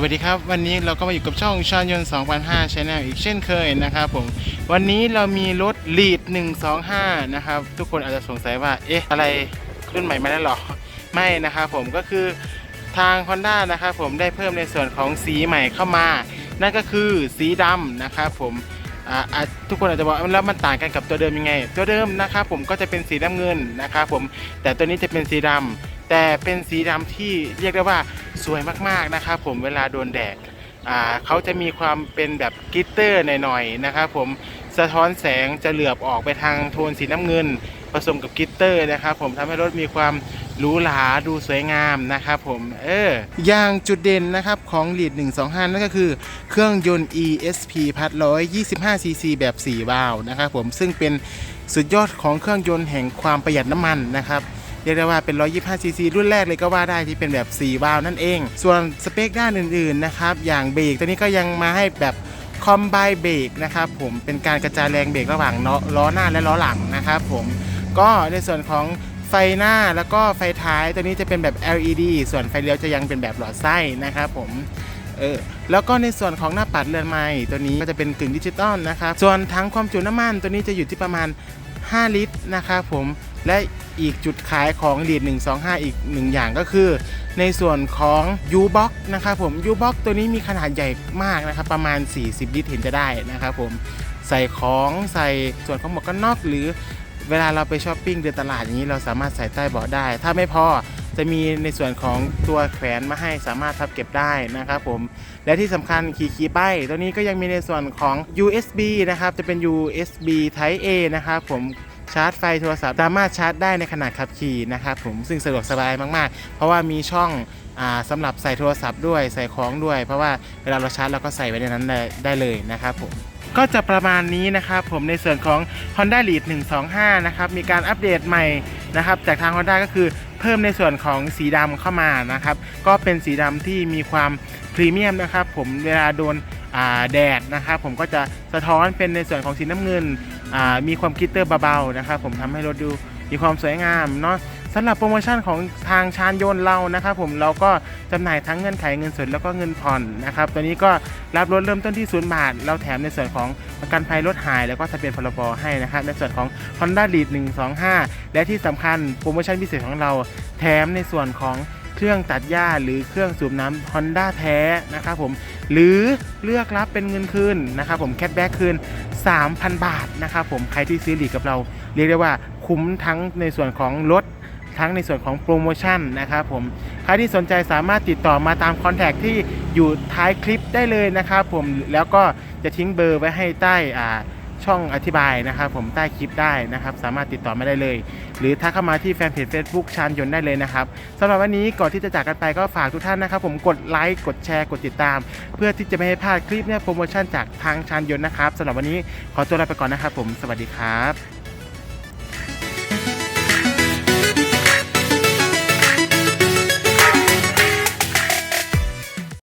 สวัสดีครับ วันนี้เราก็มาอยู่กับช่องชานยนต์2005 Channel อีกเช่นเคยนะครับผม วันนี้เรามีรถ Lead 125 นะครับ ทุกคนอาจจะสงสัยว่า เอ๊ะ อะไรรุ่นใหม่มาแล้วหรอ ไม่นะครับผมก็คือทาง Honda นะครับผมได้เพิ่มในส่วนของสีใหม่เข้ามา นั่นก็คือสีดำนะครับผมทุกคนอาจจะบอกแล้วมันต่างกันกับตัวเดิมยังไง ตัวเดิมนะครับผมก็จะเป็นสีน้ำเงินนะครับผมแต่ตัวนี้จะเป็นสีดำ แต่เป็นสีดำที่เรียกได้ว่าสวยมากๆนะครับผมเวลาโดนแดดอ่าเขาจะมีความเป็นแบบกิตเตอร์หน่อยๆนะครับผมสะท้อนแสงจะเหลือบออกไปทางโทนสีน้ำเงิน ผสมกับกิตเตอร์นะครับผมทำให้รถมีความหรูหราดูสวยงามนะครับผมเอออย่างจุดเด่นนะครับของ Lead 125 นั่นก็คือเครื่องยนต์ ESP พัด125 cc แบบ 4 วาล์วนะครับผมซึ่งเป็นสุดยอดของเครื่องยนต์แห่งความประหยัดน้ำมันนะครับ รียกได้ว่าเป็น 125 cc รุ่นแรกเลยก็ว่าได้ที่เป็นแบบ 4 วาล์วนั่นเอง ส่วนสเปคด้านอื่นๆนะครับอย่างเบรกตัวนี้ก็ยังมาให้แบบคอมไบเบรกนะครับผมเป็นการกระจายแรงเบรกระหว่างล้อล้อหน้าและล้อหลังนะครับผมก็ในส่วนของไฟหน้าแล้วก็ไฟท้ายตัวนี้จะเป็นแบบ LED ส่วนไฟเลี้ยวจะยังเป็นแบบหลอดไส้นะครับผมเออแล้วก็ในส่วนของหน้าปัดเรือนไม้ตัวนี้ก็จะเป็นกึ่งดิจิตอลนะครับส่วนถังความจุน้ำมันตัวนี้จะอยู่ที่ประมาณ 5 ลิตรนะครับผมและ อีกจุดขายของ l ีด125 อีกหนึ่งอย่างก็คือ ในส่วนของ U-Box นะครับผม U-Box ตัวนี้มีขนาดใหญ่มากนะครับ ประมาณ 40 ลิตรเห็นจะได้นะครับผมใส่ของใส่ส่วนของหมวกกันน็อกหรือเวลาเราไปช้อปปิ้งเดินตลาดอย่างนี้เราสามารถใส่ใต้เบาะได้ ถ้าไม่พอจะมีในส่วนของตัวแขวนมาให้สามารถพับเก็บได้นะครับผม และที่สำคัญคีย์คีย์ป้ายตัวนี้ก็ยังมีในส่วนของ USB นะครับ จะเป็น USB Type A นะครับผม ชาร์จไฟโทรศัพท์สามารถชาร์จได้ในขณะขับขี่นะครับผมซึ่งสะดวกสบายมากๆ เพราะว่ามีช่องอาสำหรับใส่โทรศัพท์ด้วยใส่ของด้วย เพราะว่าเวลาเราชาร์จเราก็ใส่ไว้ในนั้นได้ไดเลยนะครับผมก็จะประมาณนี้นะครับผมในส่วนของ Honda Lead 125 นะครับมีการอัปเดตใหม่นะครับจากทาง Honda ก็คือเพิ่มในส่วนของสีดำเข้ามานะครับก็เป็นสีดำที่มีความพรีเมียมนะครับผมเวลาโดน แดดนะครับผมก็จะสะท้อนเป็นในส่วนของสีน้ำเงินมีความกลิตเตอร์เบาๆนะครับผมทำให้รถดูมีความสวยงามเนาะสำหรับโปรโมชั่นของทางชานยนต์เรานะครับผมเราก็จำหน่ายทั้งเงื่อนไขเงินสดแล้วก็เงินผ่อนนะครับตัวนี้ก็รับรถเริ่มต้นที่ศูนย์บาท เราแถมในส่วนของประกันภัยรถหาย แล้วก็ทะเบียนพรบให้นะครับในส่วนของ Honda Lead 125 และที่สำคัญโปรโมชั่นพิเศษของเราแถมในส่วนของ เครื่องตัดหญ้าหรือเครื่องสูบน้ำ Honda แท้นะครับผมหรือเลือกรับเป็นเงินคืนนะครับผมแคทแบ็กคืน 3,000 บาทนะครับผมใครที่ซื้อหลีกกับเรา เรียกได้ว่าคุ้มทั้งในส่วนของรถทั้งในส่วนของโปรโมชั่นนะครับผมใครที่สนใจสามารถติดต่อมาตามคอนแทคที่อยู่ท้ายคลิปได้เลยนะครับผมแล้วก็จะทิ้งเบอร์ไว้ให้ใต้อ่า ช่องอธิบายนะครับผมใต้คลิปได้นะครับ สามารถติดต่อมาได้เลย หรือถ้าเข้ามาที่แฟนเพจ Facebook ชานยนต์ได้เลยนะครับสำหรับวันนี้ก่อนที่จะจากกันไปก็ฝากทุกท่านนะครับ ผมกดไลค์กดแชร์กดติดตาม เพื่อที่จะไม่ให้พลาดคลิปเนี่ยโปรโมชั่นจากทางชานยนต์นะครับสำหรับวันนี้ขอตัวลาไปก่อนนะครับผมสวัสดีครับ